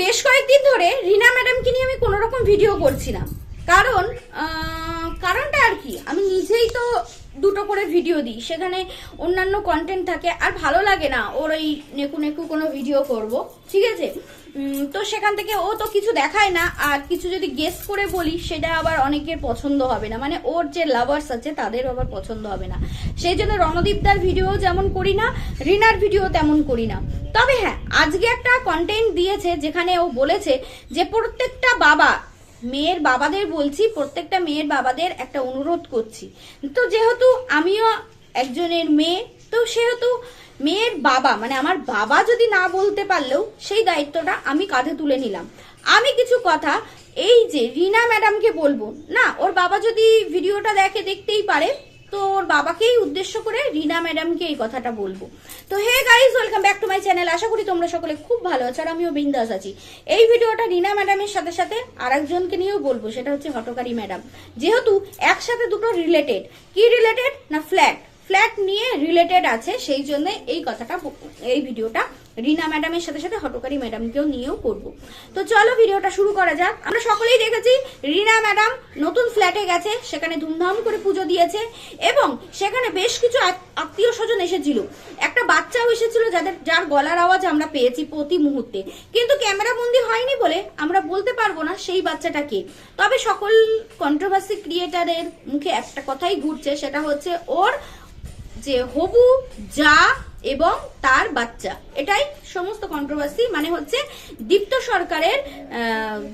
বেশ কয়েকদিন ধরে রিনা ম্যাডামকে নিয়ে আমি কোনো রকম ভিডিও করছি না। কারণ কারণটা আর কি, আমি নিজেই তো দুটো করে ভিডিও দিই, সেখানে অন্যান্য কন্টেন্ট থাকে, আর ভালো লাগে না ওর ওই নেকু নেকু কোনো ভিডিও করব, ঠিক আছে? তো সেখান থেকে ও তো কিছু দেখায় না, আর কিছু যদি গেস করে বলি, সেটা আবার অনেকের পছন্দ হবে না। মানে ওর যে লাভার্স আছে, তাদেরও আবার পছন্দ হবে না। সেই জন্য রণদীপদার ভিডিও যেমন করি না, রিনার ভিডিও তেমন করি না। তবে হ্যাঁ আজকে একটা কন্টেন্ট দিয়েছে, যেখানে ও বলেছে যে প্রত্যেকটা বাবা, মেয়ের বাবাদের বলছি, প্রত্যেকটা মেয়ের বাবাদের একটা অনুরোধ করছি। তো যেহেতু আমিও একজনের মেয়ে তো সেহেতু মেয়ের বাবা মানে আমার বাবা যদি না বলতে পারলেও সেই দায়িত্বটা আমি কাঁধে তুলে নিলাম। আমি কিছু কথা এই যে রিনা ম্যাডামকে বলব, না, ওর বাবা যদি ভিডিওটা দেখে দেখতেই পারে, তো ওর বাবাকেই উদ্দেশ্য করে রিনা ম্যাডামকে এই কথাটা বলব। তো hey guys welcome back to my channel. আশা করি তোমরা সকলে খুব ভালো আছো আর আমিও বিন্দাস আছি। এই ভিডিওটা রিনা ম্যাডামের সাথে সাথে আরেকজনকে নিয়েও বলব, সেটা হচ্ছে হটকারী ম্যাডাম। যেহেতু একসাথে দুটো রিলেটেড কি রিলেটেড না ফ্ল্যাট ফ্ল্যাট নিয়ে রিলেটেড আছে, সেই জন্য এই কথাটা এই ভিডিওটা রিনা ম্যাডামের সাথে সাথে হটকারী ম্যাডামকেও নিয়েও করব। তো চলো ভিডিওটা শুরু করা যাক। আমরা সকলেই দেখেছি রিনা ম্যাডাম নতুন ফ্ল্যাটে গেছে, সেখানে ধুমধাম করে পুজো দিয়েছে এবং সেখানে বেশ কিছু আত্মীয় স্বজন এসেছিল। একটা বাচ্চাও এসেছিল যাদের যার গলার আওয়াজ আমরা পেয়েছি প্রতি মুহূর্তে। কিন্তু ক্যামেরা বন্দি হয়নি বলে আমরা বলতে পারব না সেই বাচ্চাটা কে। তবে সকল কন্ট্রোভার্সি ক্রিয়েটারের মুখে একটা কথাই ঘুরছে, সেটা হচ্ছে ওর যে হবু, যা এবং তার বাচ্চা। এটাই সমস্ত কন্ট্রোভার্সি মানে হচ্ছে দীপ্ত সরকারের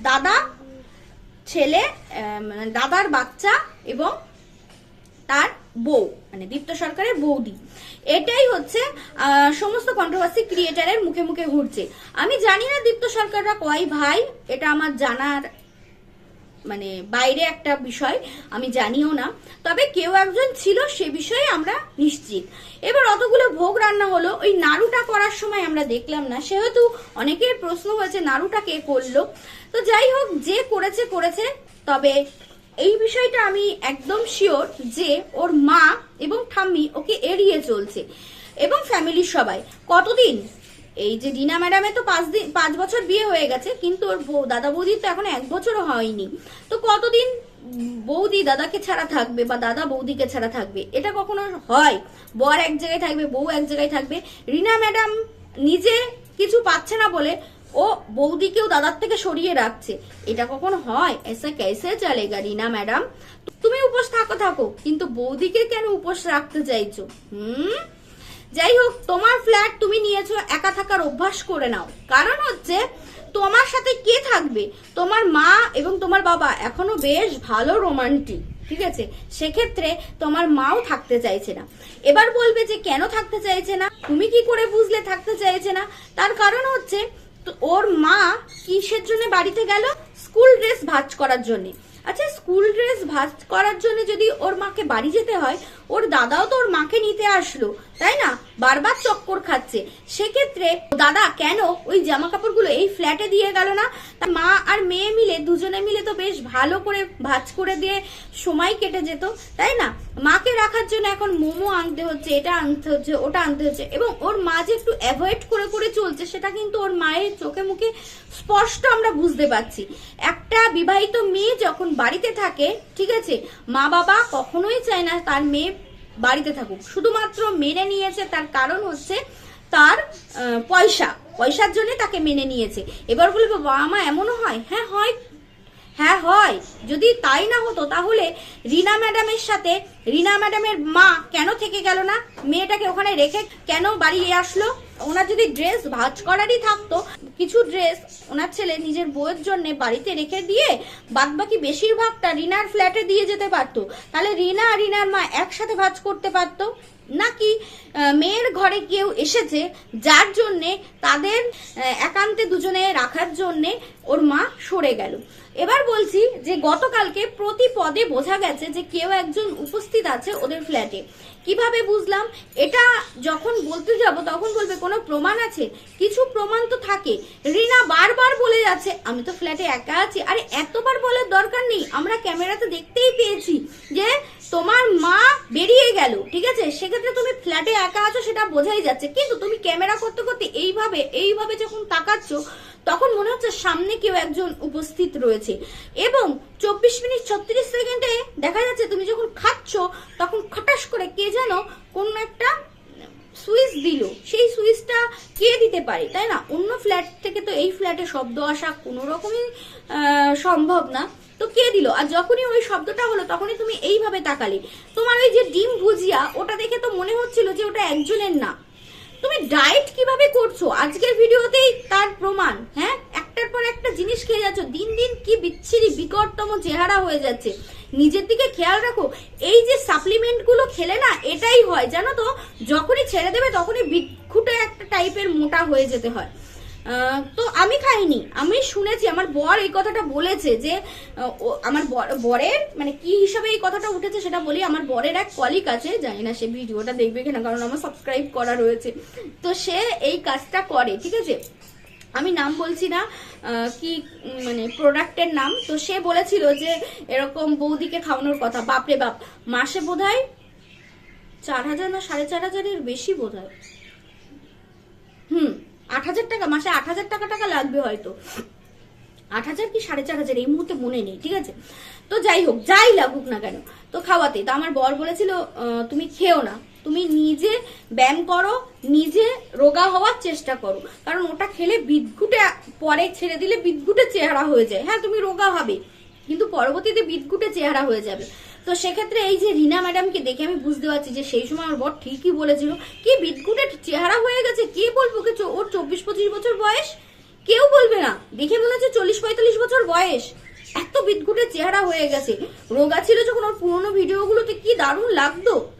দাদা, ছেলে মানে দাদার বাচ্চা এবং তার বউ মানে দীপ্ত সরকারের বৌদি। এটাই হচ্ছে সমস্ত কন্ট্রোভার্সি ক্রিয়েটারের মুখে মুখে ঘুরছে। আমি জানি না দীপ্ত সরকাররা কয় ভাই, এটা আমার জানার মানে বাইরে একটা বিষয়, আমি জানিও না। তবে কেউ একজন ছিল, সে বিষয়ে আমরা নিশ্চিত। এবার অতগুলো ভোগ রান্না হলো, ওই নাড়ুটা করার সময় আমরা দেখলাম না। সেহেতু অনেকের প্রশ্ন হয়েছে, নাড়ুটা কে করল? তো যাই হোক, যে করেছে করেছে। তবে এই বিষয়টা আমি একদম শিওর যে ওর মা এবং ঠাম্মি ওকে এড়িয়ে চলছে। এবং ফ্যামিলির সবাই, কতদিন এই যে রিনা ম্যাডামের তো পাঁচ দিন পাঁচ বছর বিয়ে হয়ে গেছে, কিন্তু ওর বউ দাদা বৌদির তো এখন এক বছরও হয়নি। তো কতদিন বৌদি দাদাকে ছাড়া থাকবে বা দাদা বৌদিকে ছাড়া থাকবে? এটা কখনো হয়? বর এক জায়গায় থাকবে, বউ এক জায়গায় থাকবে। রিনা ম্যাডাম নিজে কিছু পাচ্ছে না বলে ও বৌদিকেও দাদার থেকে সরিয়ে রাখছে। এটা কখন হয়? এসা কেসে চলেগা রিনা ম্যাডাম। তুমি উপোস থাকো থাকো। কিন্তু বৌদিকে কেন উপোস রাখতে চাইছো? হুম? যাই হোক তোমার ফ্ল্যাট তুমি নিয়েছো, একা থাকার অভ্যাস করে নাও। কারণ হচ্ছে, তোমার সাথে কে থাকবে? তোমার মা এবং তোমার বাবা এখনও বেশ ভালো রোমান্টিক ঠিক আছে? সেক্ষেত্রে তোমার মাও থাকতে চাইছে না। এবার বলবে যে, কেন থাকতে চাইছে না? তুমি কি করে বুঝলে থাকতে চাইছে না? তার কারণ হচ্ছে ওর মা কিসের জন্য বাড়িতে গেল? স্কুল ড্রেস ভাজ করার জন্য। আচ্ছা স্কুল ড্রেস ভাজ করার জন্য যদি ওর মাকে বাড়ি যেতে হয় ওর দাদাও তো ওর মাকে নিতে আসলো, তাই না? বারবার চক্কর খাচ্ছে। সেক্ষেত্রে দাদা, কেন ওই জামা কাপড়গুলো এই ফ্ল্যাটে দিয়ে গেল না? তার মা আর মেয়ে মিলে, দুজনে মিলে তো বেশ ভালো করে ভাঁজ করে দিয়ে সময় কেটে যেত, তাই না? মাকে রাখার জন্য এখন মোমো আনতে হচ্ছে, এটা আনতে হচ্ছে, ওটা আনতে হচ্ছে, এবং ওর মা যে একটু অ্যাভয়েড করে করে চলছে, সেটা কিন্তু ওর মায়ের চোখে মুখে স্পষ্ট আমরা বুঝতে পারছি। একটা বিবাহিত মেয়ে যখন বাড়িতে থাকে, ঠিক আছে মা বাবা কখনোই চায় না তার মেয়ে বাড়িতে থাকুক। শুধুমাত্র মেনে নিয়েছে তার কারণ হচ্ছে তার পয়সা। পয়সার জন্য তাকে মেনে নিয়েছে। এবার বলবে, বাবা মা, এমনও হয়? হ্যাঁ হয়। হ্যাঁ হয়। যদি তাই না হতো, তাহলে রিনা ম্যাডামের সাথে, রিনা ম্যাডামের মা কেন থেকে গেল না? মেয়েটাকে ওখানে রেখে কেন বাড়ি আসলো? ওনার যদি ড্রেস ভাঁজ করারই থাকতো, কিছু ড্রেস ওনার ছেলে নিজের বউয়ের জন্য বাড়িতে রেখে দিয়ে বাদ বাকি বেশিরভাগটা রিনার ফ্ল্যাটে দিয়ে যেতে পারতো। তাহলে রিনা আর রিনার মা একসাথে ভাঁজ করতে পারতো। নাকি মেয়ের ঘরে কেউ এসেছে যার জন্যে তাদের একান্তে দুজনে রাখার জন্যে ওর মা সরে গেল। এবার বলছি যে গতকালকে প্রতি পদে বোঝা গেছে যে কেউ একজন উপস্থিত আছে ওদের ফ্ল্যাটে। কীভাবে বুঝলাম? এটা যখন বলতে যাব, তখন বলবে, কোনো প্রমাণ আছে? কিছু প্রমাণ তো থাকে। রিনা বারবার বলে যাচ্ছে, আমি তো ফ্ল্যাটে একা আছি। আরে, এতবার বলার দরকার নেই। আমরা ক্যামেরাতে দেখতেই পেয়েছি যে তোমার মা বেরিয়ে গেল, ঠিক আছে? সেক্ষেত্রে তুমি ফ্ল্যাটে একা আছো, সেটা বোঝাই যাচ্ছে। কিন্তু তুমি ক্যামেরা করতে করতে এইভাবে এইভাবে যখন তাকাচ্ছ তখন মনে হচ্ছে সামনে কেউ একজন উপস্থিত রয়েছে। এবং চব্বিশ মিনিট ছত্রিশ সেকেন্ডে দেখা যাচ্ছে তুমি যখন খাচ্ছ, তখন খটাস করে কে যেন কোন একটা সুইচ দিল। সেই সুইচটা কে দিতে পারে, তাই না? অন্য ফ্ল্যাট থেকে তো এই ফ্ল্যাটে শব্দ আসা কোনো রকমই সম্ভব না। তো কে দিল? আর যখনই ওই শব্দটা হলো, তখনই তুমি এইভাবে তাকালে। তোমার ওই যে ডিম ভুজিয়া, ওটা দেখে তো মনে হচ্ছিল যে ওটা একজনের না। তুমি ডায়েট কীভাবে করছ? আজকের ভিডিওতেই তার প্রমাণ হ্যাঁ? একটার পর একটা জিনিস খেয়ে যাচ্ছ। দিন দিন কি বিচ্ছিরি, বিকটতম চেহারা হয়ে যাচ্ছে। নিজের দিকে খেয়াল রাখো, এই যে সাপ্লিমেন্টগুলো খেলে না, এটাই হয়। জানো তো, যখনই ছেড়ে দেবে তখনই বিক্ষুটে একটা টাইপের মোটা হয়ে যেতে হয়। তো আমি খাইনি। আমি শুনেছি, আমার বর এই কথাটা বলেছে যে আমার বর- বরের মানে কি হিসাবে এই কথাটা উঠেছে সেটা বলি, আমার বরের এক কলিক আছে, জানি না সে ভিডিওটা দেখবে কিনা, কারণ আমার সাবস্ক্রাইব করা রয়েছে। তো সে এই কাজটা করে, ঠিক আছে? আমি নাম বলছি না কি মানে প্রোডাক্টের নাম, তো সে বলেছিল যে, এরকম বৌদিকে খাওয়ানোর কথা, বাপরে বাপ, মাসে বোধ হয় চার হাজার না সাড়ে চার হাজারের বেশি আট হাজার টাকা, মাসে আট হাজার টাকা টাকা লাগবে হয়তো। আট হাজার কি সাড়ে চার হাজার? এই মুহূর্তে মনে নেই, ঠিক আছে? তো যাই হোক, যাই লাগুক না কেন, তো খাওয়াতে। তো আমার বর বলেছিল তুমি খেও না, তুমি নিজে ব্যায়াম করো, নিজে রোগা হওয়ার চেষ্টা করো। কারণ ওটা খেলে বিদঘুটে পরে ছেড়ে দিলে বিদঘুটে চেহারা হয়ে যায়। হ্যাঁ তুমি রোগা হবে, কিন্তু পরবর্তীতে বিদঘুটে চেহারা হয়ে যাবে। তো সেক্ষেত্রে এই যে রিনা ম্যাডামকে দেখে আমি বুঝতে পারছি যে সেই সময় আমার বর ঠিকই বলেছিল, কি বিদঘুটে চেহারা হয়ে গেছে, কে বলব কি চো- ওর চব্বিশ পঁচিশ বছর বয়স? কেউ বলবে না। দেখে মনে হচ্ছে চল্লিশ পঁয়তাল্লিশ বছর বয়স। এত বিদঘুটে চেহারা হয়ে গেছে। রোগা ছিল যখন ওর পুরোনো ভিডিওগুলোতে কি দারুণ লাগতো।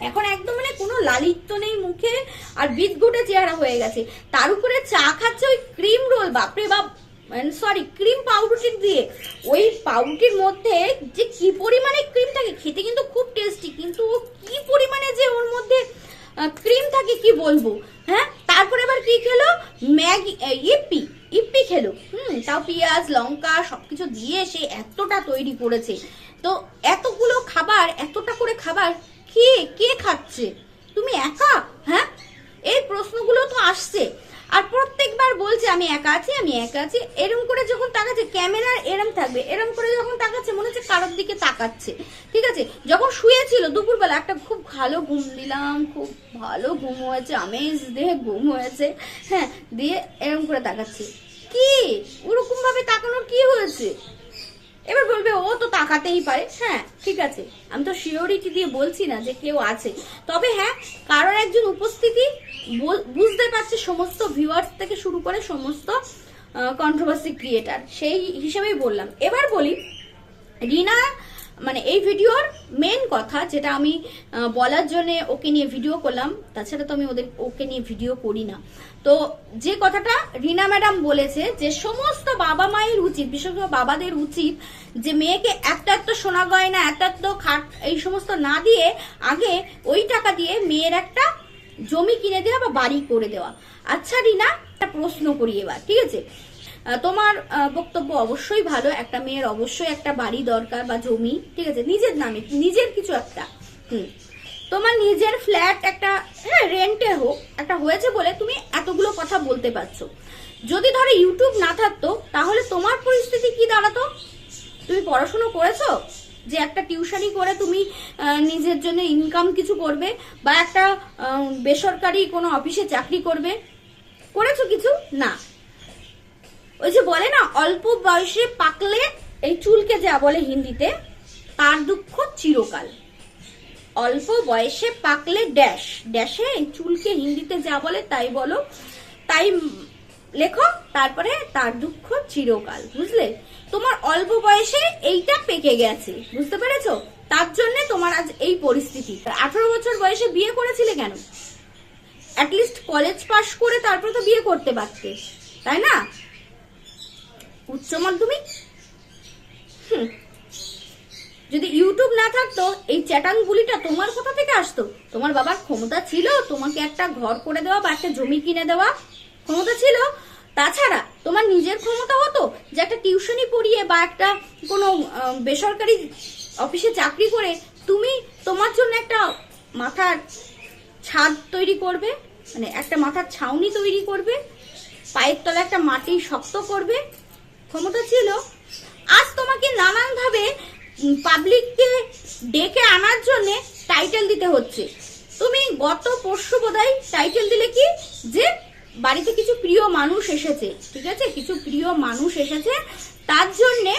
এখন একদম মানে কোনো লালিত্য নেই মুখে, আর বিদঘুটে চেহারা হয়ে গেছে। তার উপরে চা খাচ্ছে ওই ক্রিম রোল, বাপরে বাপ। সরি ক্রিম পাউরুটি দিয়ে। ওই পাউরুটির মধ্যে যে কি পরিমাণে ক্রিম থাকে খেতে কিন্তু খুব টেস্টি কিন্তু ও কি পরিমাণে যে ওর মধ্যে ক্রিম থাকে কি বলব? হ্যাঁ? তারপরে আবার কি খেলো? ম্যাগি এ, ইপ্পি ইপ্পি খেলো। হুম তাও পেঁয়াজ লঙ্কা সবকিছু দিয়ে সে এতটা তৈরি করেছে। তো এতগুলো খাবার এতটা করে খাবার কে কে খাচ্ছে? তুমি একা? হ্যাঁ? এই প্রশ্নগুলো তো আসছে। আমি একা আছি, আমি একা আছি। এরম করে যখন তাকাচ্ছে, ক্যামেরার এরম থাকবে। এরম করে যখন তাকাচ্ছে, মনে হচ্ছে কারোর দিকে তাকাচ্ছে। ঠিক আছে? যখন শুয়েছিল দুপুরবেলা, একটা খুব ভালো ঘুম দিলাম খুব ভালো ঘুম হয়েছে, আমেজ দেহে ঘুম হয়েছে। হ্যাঁ দিয়ে এরম করে তাকাচ্ছে। কি? ওরকম ভাবে তাকানোর কি হয়েছে? এবার বলবে, ও তো তাকাতেই পারে। হ্যাঁ ঠিক আছে। আমি তো শিওরিটি দিয়ে বলছি না যে কেউ আছে। তবে হ্যাঁ কারোর একজন উপস্থিতি বুঝতে পারছে সমস্ত ভিউয়ার্স থেকে শুরু করে সমস্ত কন্ট্রোভার্সি ক্রিয়েটার সেই হিসেবেই বললাম। এবার বলি, রিনা মানে এই ভিডিওর মেন কথা যেটা আমি বলার জন্য ওকে নিয়ে ভিডিও করলাম, তাছাড়া তো আমি ওদের, ওকে নিয়ে ভিডিও করি না। তো যে কথাটা রিনা ম্যাডাম বলেছে যে সমস্ত বাবা মায়ের উচিত, বিশেষ করে বাবাদের উচিত যে মেয়েকে একটা একটা সোনা গয়না, একটা একটা খাট, এই সমস্ত না দিয়ে আগে ওই টাকা দিয়ে মেয়ের একটা জমি কিনে দেওয়া বা বাড়ি করে দেওয়া। আচ্ছা রিনা, একটা প্রশ্ন করি এবার, ঠিক আছে? তোমার বক্তব্য অবশ্যই ভালো। একটা মেয়ের অবশ্যই একটা বাড়ি দরকার বা জমি, ঠিক আছে? নিজের নামে, নিজের কিছু একটা। হুম। তোমার নিজের ফ্ল্যাট একটা হ্যাঁ রেন্টে হোক, একটা হয়েছে বলে তুমি এতগুলো কথা বলতে পারছ। যদি ধরো ইউটিউব না থাকতো, তাহলে তোমার পরিস্থিতি কি দাঁড়াতো? তুমি পড়াশুনো করেছ? যে একটা টিউশনি করে তুমি নিজের জন্য ইনকাম কিছু করবে বা একটা বেসরকারি কোনো অফিসে চাকরি করবে? করেছ কিছু? না। ওই যে বলে না, অল্প বয়সে পাকলে এই চুলকে যা বলে হিন্দিতে, তার দুঃখ চিরকাল। অল্প বয়সে পাকলে ড্যাশ। ড্যাশে এই চুলকে হিন্দিতে যা বলে তাই বলো। তাই লেখো, তারপরে তার দুঃখ চিরকাল। বুঝলে? তোমার অল্প বয়সে এইটা পেকে গেছে। বুঝতে পেরেছ? তার জন্য তোমার আজ এই পরিস্থিতি। আঠারো বছর বয়সে বিয়ে করেছিলে কেন? অ্যাটলিস্ট কলেজ পাশ করে তারপরে তো বিয়ে করতে পারতে। তাই না? উচ্চ মাধ্যমিক। যদি ইউটিউব না থাকতো, এই চ্যাটাংগুলিটা তোমার কোথা থেকে আসতো? তোমার বাবার ক্ষমতা ছিল, তোমাকে একটা ঘর করে দেওয়া বা একটা জমি কিনে দেওয়া ক্ষমতা ছিল। তাছাড়া তোমার নিজের ক্ষমতা হতো যে একটা টিউশনি পড়িয়ে বা একটা কোনো বেসরকারি অফিসে চাকরি করে তুমি তোমার জন্য একটা মাথার ছাদ তৈরি করবে মানে একটা মাথার ছাউনি তৈরি করবে, পায়ের তলে একটা মাটি শক্ত করবে ক্ষমতা ছিল, আজ তোমাকে নানানভাবে পাবলিককে ডেকে আনার জন্য টাইটেল দিতে হচ্ছে। তুমি গত পরশু বোধহয় টাইটেল দিলে কি? যে বাড়িতে কিছু প্রিয় মানুষ এসেছে, ঠিক আছে? কিছু প্রিয় মানুষ এসেছে, তার জন্যে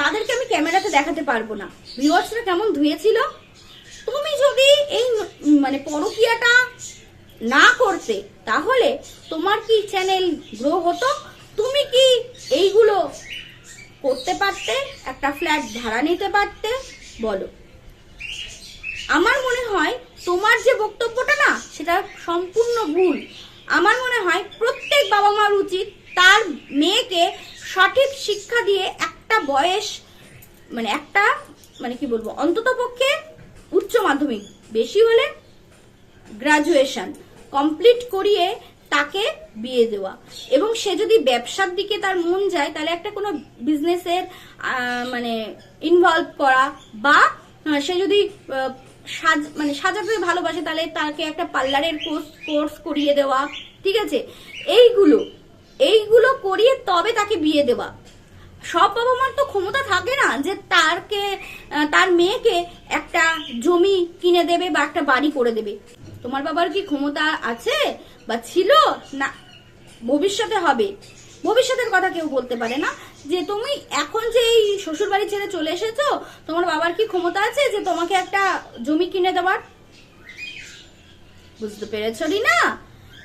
তাদেরকে আমি ক্যামেরাতে দেখাতে পারব না। ভিউয়ার্সরা কেমন ধুয়েছিল? তুমি যদি এই মানে পরকিয়াটা না করতে, তাহলে তোমার কি চ্যানেল গ্রো হতো? তুমি কি এইগুলো করতে পারতে? একটা ফ্ল্যাট ভাড়া নিতে পারতে? বলো। আমার মনে হয় তোমার যে বক্তব্যটা না, সেটা সম্পূর্ণ ভুল। আমার মনে হয় প্রত্যেক বাবা মার উচিত তার মেয়েকে সঠিক শিক্ষা দিয়ে একটা বয়স মানে একটা মানে কি বলব, অন্তত পক্ষে উচ্চ মাধ্যমিক, বেশি হলে গ্রাজুয়েশন কমপ্লিট করিয়ে তাকে বিয়ে দেওয়া। এবং সে যদি ব্যবসার দিকে তার মন যায়, তাহলে একটা কোনো বিজনেসের মানে ইনভলভ করা বা সে যদি সাজ মানে সাজাতে ভালোবাসে, তাহলে তাকে একটা পার্লারের কোর্স কোর্স করিয়ে দেওয়া, ঠিক আছে? এইগুলো এইগুলো করিয়ে তবে তাকে বিয়ে দেওয়া। সব বাবা মার তো ক্ষমতা থাকে না যে তারকে তার মেয়েকে একটা জমি কিনে দেবে বা একটা বাড়ি করে দেবে। তোমার বাবার কি ক্ষমতা আছে? বা ছিল? না। ভবিষ্যতে হবে। ভবিষ্যতের কথা কেউ বলতে পারে না। যে তুমি এখন যে এই শ্বশুর বাড়ি ছেড়ে চলে এসেছ, তোমার বাবার কি ক্ষমতা আছে যে তোমাকে একটা জমি কিনে দেওয়ার? বুঝতে পেরেছ না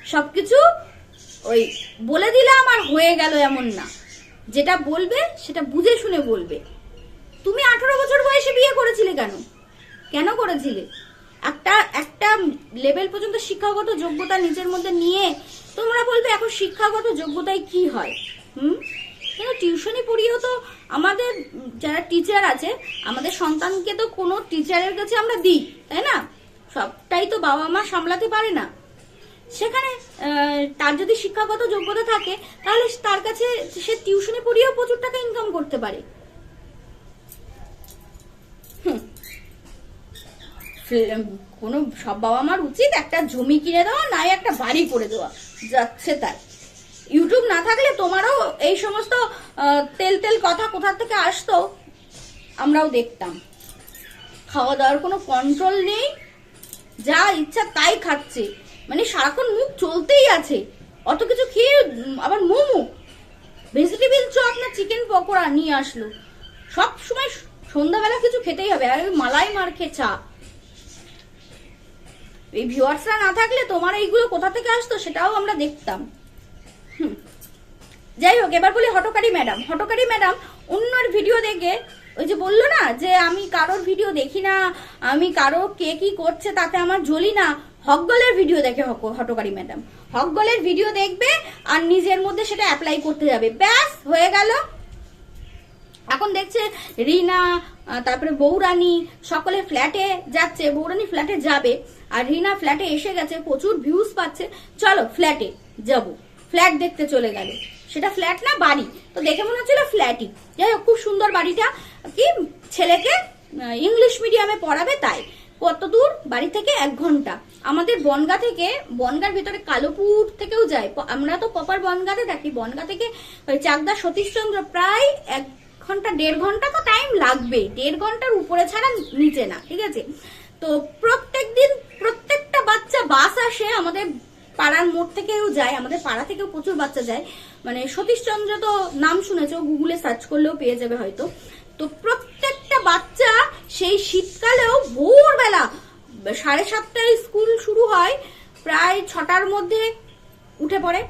সবকিছু ওই বলে দিলাম আর হয়ে গেল এমন না। যেটা বলবে, সেটা বুঝে শুনে বলবে। তুমি আঠারো বছর বয়সে বিয়ে করেছিলে কেন? কেন করেছিলে? একটা একটা লেভেল পর্যন্ত শিক্ষাগত যোগ্যতা নিজের মধ্যে নিয়ে তোমরা বলবে, এখন শিক্ষাগত যোগ্যতায় কি হয়? হুম? কিন্তু টিউশনি পড়িয়েও তো আমাদের যারা টিচার আছে, আমাদের সন্তানকে তো কোনো টিচারের কাছে আমরা দিই, তাই না? সবটাই তো বাবা মা সামলাতে পারে না। সেখানে তার যদি শিক্ষাগত যোগ্যতা থাকে, তাহলে তার কাছে সে টিউশনে পড়িয়েও প্রচুর টাকা ইনকাম করতে পারে হুম। ফিল্ম- কোনো, সব বাবা মার উচিত একটা জমি কিনে দেওয়া নাই একটা বাড়ি করে দেওয়া। যাচ্ছে তাই। ইউটিউব না থাকলে তোমারও এই সমস্ত তেল তেল কথা কোথা থেকে আসতো, আমরাও দেখতাম। খাওয়া দাওয়ার কোনো কন্ট্রোল নেই। যা ইচ্ছা তাই খাচ্ছে। মানে সারাক্ষণ মুখ চলতেই আছে। অত কিছু খেয়ে আবার মোমো। ভেজিটেবিল চপ না চিকেন পকোড়া নিয়ে আসলো। সব সময় সন্ধ্যাবেলা কিছু খেতেই হবে। আর মালাই মার্কে চা এই ভিউয়ার্সরা না থাকলে তোমার এইগুলো কোথা থেকে আসতো সেটাও আমরা দেখতাম। হুম। যাই হোক, এবার বলি হটকারী ম্যাডাম। হটকারী ম্যাডাম অন্যর ভিডিও দেখে ওই যে বলল না যে আমি কারোর ভিডিও দেখি না, আমি কারও কে কি করছে তাতে আমার জ্বলি না। হকগলের ভিডিও দেখে হক- হটকারী ম্যাডাম। হকগলের ভিডিও দেখবে আর নিজের মধ্যে সেটা অ্যাপ্লাই করতে যাবে। ব্যাস, হয়ে গেল। এখন দেখছে রিনা তারপরে বৌরানী, সকলে ফ্ল্যাটে যাচ্ছে। বৌরানী ফ্ল্যাটে যাবে। আর রিনা ফ্ল্যাটে এসে গেছে, প্রচুর ভিউজ পাচ্ছে। চলো ফ্ল্যাটে যাব। ফ্ল্যাট দেখতে চলে গেল। সেটা ফ্ল্যাট না, বাড়ি। তো দেখে মনে হচ্ছিল ফ্ল্যাটই যাই হোক, খুব সুন্দর বাড়িটা। কি? ছেলেকে ইংলিশ মিডিয়ামে পড়াবে তাই। কত দূর? বাড়ি থেকে এক ঘণ্টা। আমাদের বনগা থেকে, বনগার ভিতরে কালোপুর থেকেও যায়। আমরা তো প্রপার বনগাতে থাকি। বনগা থেকে চাকদা সতীশচন্দ্র প্রায় এক ঘণ্টা, দেড় ঘণ্টা তো টাইম লাগবে। দেড় ঘণ্টার উপরে ছাড়া নিচে না, ঠিক আছে? তো প্রত্যেক দিন প্রত্যেকটা বাচ্চা বাস আসে, আমাদের পাড়ার মোড় থেকেও যায়, আমাদের পাড়া থেকেও প্রচুর বাচ্চা যায়। মানে সতীশচন্দ্র তো নাম শুনেছো গুগলে সার্চ করলেও পেয়ে যাবে হয়তো। তো প্রত্যেকটা বাচ্চা সেই শীতকালেও ভোরবেলা সাড়ে সাতটায় স্কুল শুরু হয়, প্রায় ছটার মধ্যে উঠে পড়ে।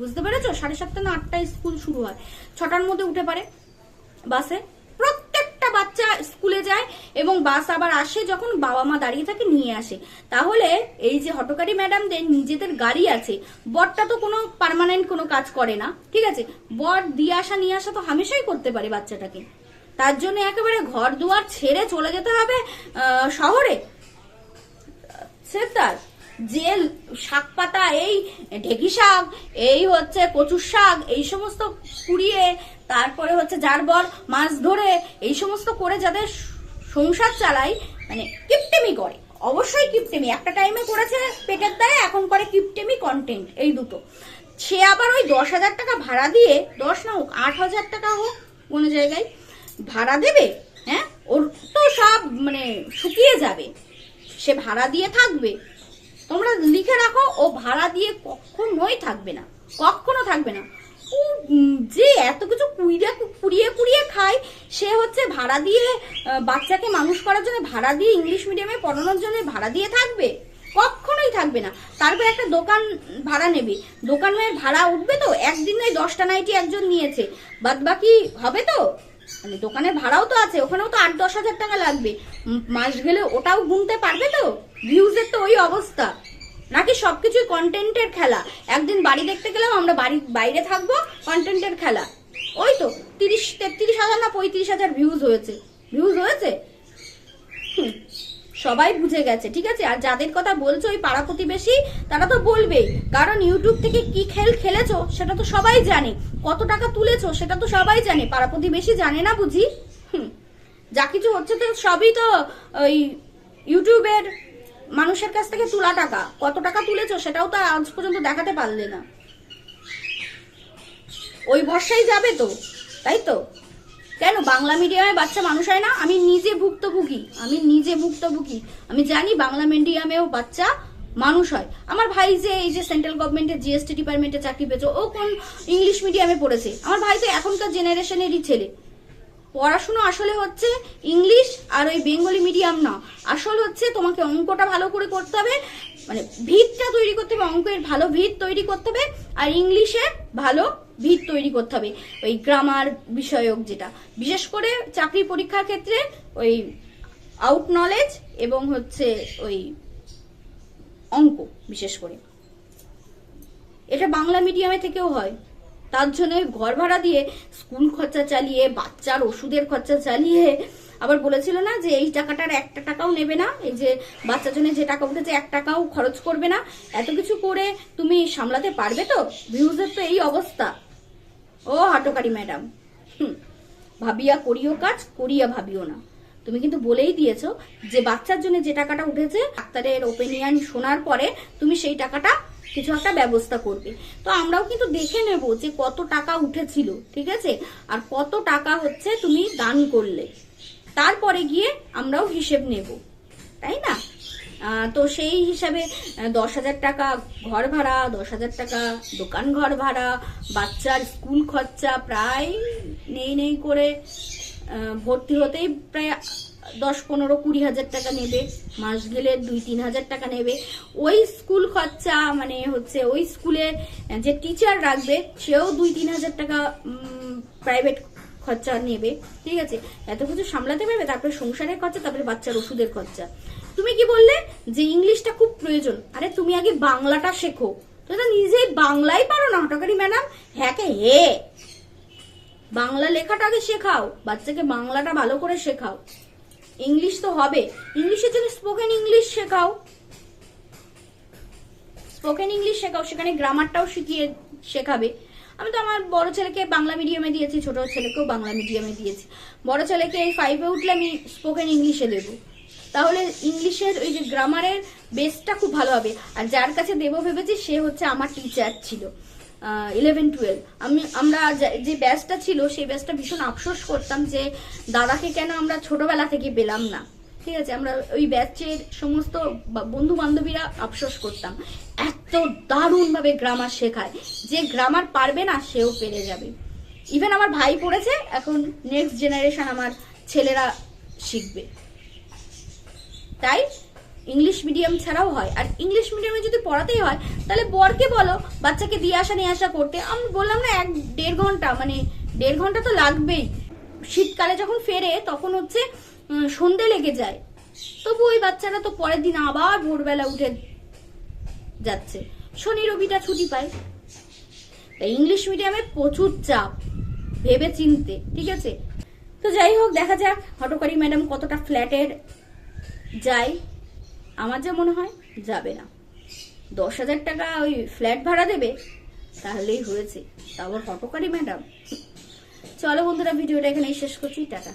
বুঝতে পেরেছ? সাড়ে সাতটা না আটটায় স্কুল শুরু হয়। ছটার মধ্যে উঠে পড়ে বাসে। বাচ্চা স্কুলে যায় এবং বাস আবার আসে যখন বাবা মা দাঁড়িয়ে থাকে নিয়ে আসে। তাহলে এই যে হটকারী ম্যাডামদের নিজেদের গাড়ি আছে, বরটা তো কোনো পার্মানেন্ট কোনো কাজ করে না, ঠিক আছে? বর দিয়ে আসা, নিয়ে আসা তো হামেশাই করতে পারে বাচ্চাটাকে। তার জন্য একেবারে ঘর দুয়ার ছেড়ে চলে যেতে হবে শহরে। সেটার যে শাক পাতা, এই ঢেকি শাক, এই হচ্ছে কচুর শাক, এই সমস্ত কুড়িয়ে তারপরে হচ্ছে যার বর মাছ ধরে, এই সমস্ত করে যাদের সংসার চালায় মানে কিপটেমি করে। অবশ্যই কিপটেমি। একটা টাইমে করেছে পেটের দায়ে, এখন করে কিপটেমি কন্টেন্ট এই দুটো। সে আবার ওই দশ হাজার টাকা ভাড়া দিয়ে, দশ না হোক, আট হাজার টাকা হোক, কোনো জায়গায় ভাড়া দেবে হ্যাঁ? ওর তো সব মানে শুকিয়ে যাবে। সে ভাড়া দিয়ে থাকবে। তোমরা লিখে রাখো ও ভাড়া দিয়ে কখনোই থাকবে না, কখনো থাকবে না। ও যে এত কিছু কুড়িয়ে কুড়িয়ে কুড়িয়ে খায়, সে হচ্ছে ভাড়া দিয়ে বাচ্চাকে মানুষ করার জন্য ভাড়া দিয়ে ইংলিশ মিডিয়ামে পড়ানোর জন্য ভাড়া দিয়ে থাকবে? কখনোই থাকবে না। তারপর একটা দোকান ভাড়া নেবে। দোকানের ভাড়া উঠবে তো? একদিন ওই দশটা নাইটি একজন নিয়েছে। বাদ বাকি হবে তো? মানে দোকানের ভাড়াও তো আছে, ওখানেও তো আট, দশ হাজার টাকা লাগবে। মাস গেলে ওটাও গুনতে পারবে তো? ভিউজের তো ওই অবস্থা। নাকি সবকিছুই কন্টেন্টের খেলা? একদিন বাড়ি দেখতে গেলাম, আমরা বাড়ি, বাইরে থাকব কন্টেন্টের খেলা। ওই তো, তিরিশ, তেত্রিশ হাজার না পঁয়ত্রিশ হাজার ভিউজ হয়েছে। ভিউজ হয়েছে? সবাই বুঝে গেছে, ঠিক আছে? আর যাদের কথা বলছো ওই পাড়া প্রতিবেশী, তারা তো বলবেই কারণ ইউটিউব থেকে কি খেল খেলেছো, সেটা তো সবাই জানে। কত টাকা তুলেছো, সেটা তো সবাই জানে। পাড়া প্রতিবেশী জানে না বুঝি? যা কিছু হচ্ছে তো সবই তো ওই ইউটিউবের মানুষের কাছ থেকে তোলা টাকা। কত টাকা তুলেছো সেটাও তো আজ পর্যন্ত দেখাতে পারলে না। ওই ভরসাই যাবে তো, তাই তো? কেন, বাংলা মিডিয়ামে বাচ্চা মানুষ হয় না? আমি নিজে ভুক্তভোগী, আমি নিজে ভুক্তভোগী। আমি জানি বাংলা মিডিয়ামেও বাচ্চা মানুষ হয়। আমার ভাই যে এই যে সেন্ট্রাল গভর্নমেন্টের জিএসটি ডিপার্টমেন্টে চাকরি পেয়েছে, ও কোন ইংলিশ মিডিয়ামে পড়েছে? আমার ভাই তো এখনকার জেনারেশনেরই ছেলে। পড়াশুনো আসলে হচ্ছে ইংলিশ আর ওই বেঙ্গলি মিডিয়াম না। আসল হচ্ছে তোমাকে অঙ্কটা ভালো করে করতে হবে মানে ভিতটা তৈরি করতে হবে, অঙ্কের ভালো ভিত তৈরি করতে হবে আর ইংলিশে ভালো ভিত তৈরি করতে হবে, ওই গ্রামার বিষয়ক যেটা। বিশেষ করে চাকরি পরীক্ষার ক্ষেত্রে ওই আউট নলেজ এবং হচ্ছে ওই অঙ্ক বিশেষ করে। এটা বাংলা মিডিয়ামে থেকেও হয়। তার জন্য ঘর ভাড়া দিয়ে স্কুল খরচা চালিয়ে, বাচ্চার ওষুধের খরচা চালিয়ে আবার বলেছিল না যে এই টাকাটার একটা টাকাও নেবে না। এই যে বাচ্চার জন্য যে টাকা উঠেছে, এক টাকাও খরচ করবে না। এত কিছু করে তুমি সামলাতে পারবে তো? ভিউজের তো এই অবস্থা। ও হটকারি ম্যাডাম। হুম, ভাবিয়া করিও কাজ, করিয়া ভাবিও না। তুমি কিন্তু বলেই দিয়েছ যে বাচ্চার জন্য যে টাকাটা উঠেছে, ডাক্তারের ওপিনিয়ন শোনার পরে তুমি সেই টাকাটা কিছু একটা ব্যবস্থা করবে। তো আমরাও কিন্তু দেখে নেব যে কত টাকা উঠেছিল, ঠিক আছে? আর কত টাকা হচ্ছে তুমি দান করলে। তারপরে গিয়ে আমরাও হিসেব নেব, তাই না? তো সেই হিসাবে দশ হাজার টাকা ঘর ভাড়া, দশ হাজার টাকা দোকান ঘর ভাড়া, বাচ্চার স্কুল খরচা প্রায় নেই নেই করে ভর্তি হতেই প্রায় দশ, পনেরো, কুড়ি হাজার টাকা নেবে। মাস গেলে দুই, তিন হাজার টাকা নেবে। ওই স্কুল খরচা মানে হচ্ছে ওই স্কুলে যে টিচার রাখবে, সেও দুই, তিন হাজার টাকা প্রাইভেট খরচা নেবে। ঠিক আছে? এত কিছু সামলাতে পারবে? তারপরে সংসারের খরচা, তারপরে বাচ্চার ওষুধের খরচা। তুমি কি বললে যে ইংলিশটা খুব প্রয়োজন? আরে তুমি আগে বাংলাটা শেখো। তুমি তো নিজেই বাংলাই পারো না, হটকারি ম্যাডাম। হ্যাঁ হে। বাংলা লেখাটা আগে শেখাও। বাচ্চাকে বাংলাটা ভালো করে শেখাও। ইংলিশ তো হবে। ইংলিশের জন্য স্পোকেন ইংলিশ শেখাও। স্পোকেন ইংলিশ শেখাও, সেখানে গ্রামারটাও শিখিয়ে শেখাবে। আমি তো আমার বড় ছেলেকে বাংলা মিডিয়ামে দিয়েছি, ছোট ছেলেকেও বাংলা মিডিয়ামে দিয়েছি। বড় ছেলেকে এই ফাইভে উঠলে আমি স্পোকেন ইংলিশে দেব। তাহলে ইংলিশের ওই যে গ্রামারের বেসটা খুব ভালো হবে। আর যার কাছে দেবো ভেবেছি, সে হচ্ছে আমার টিচার ছিল। ইলেভেন টুয়েলভ আমি, আমরা যে ব্যাচটা ছিল, সেই ব্যাচটা ভীষণ আফসোস করতাম যে, দাদাকে কেন আমরা ছোটবেলা থেকে পেলাম না। ঠিক আছে, আমরা ওই ব্যাচের সমস্ত বন্ধু বান্ধবীরা আফসোস করতাম। এত দারুণভাবে গ্রামার শেখায়। যে গ্রামার পারবে না, সেও পেরে যাবে। ইভেন আমার ভাই পড়েছে, এখন নেক্সট জেনারেশন আমার ছেলেরা শিখবে। তাই ইংলিশ মিডিয়াম ছাড়াও হয়। আর ইংলিশ মিডিয়ামে যদি পড়াতেই হয়, তাহলে বরকে বলো, বাচ্চাকে দিয়ে আসা, নিয়ে আসা করতে। আমি বললাম না, এক দেড় ঘণ্টা মানে দেড় ঘণ্টা তো লাগবেই। শীতকালে যখন ফেরে, তখন হচ্ছে সন্ধে লেগে যায়। তবু ওই বাচ্চারা তো পরের দিন আবার ভোরবেলা উঠে যাচ্ছে। শনি রবিটা ছুটি পায়। তাই ইংলিশ মিডিয়ামে প্রচুর চাপ, ভেবে চিনতে, ঠিক আছে? তো যাই হোক, দেখা যাক, হটকারি ম্যাডাম কতটা ফ্ল্যাটের যায়। আমার যা মনে হয় যাবে না। দশ হাজার টাকা ওই ফ্ল্যাট ভাড়া দেবে, তাহলেই হয়েছে। তারপর হটকারি ম্যাডাম। চলো বন্ধুরা, ভিডিওটা এখানেই শেষ করছি। টাটা।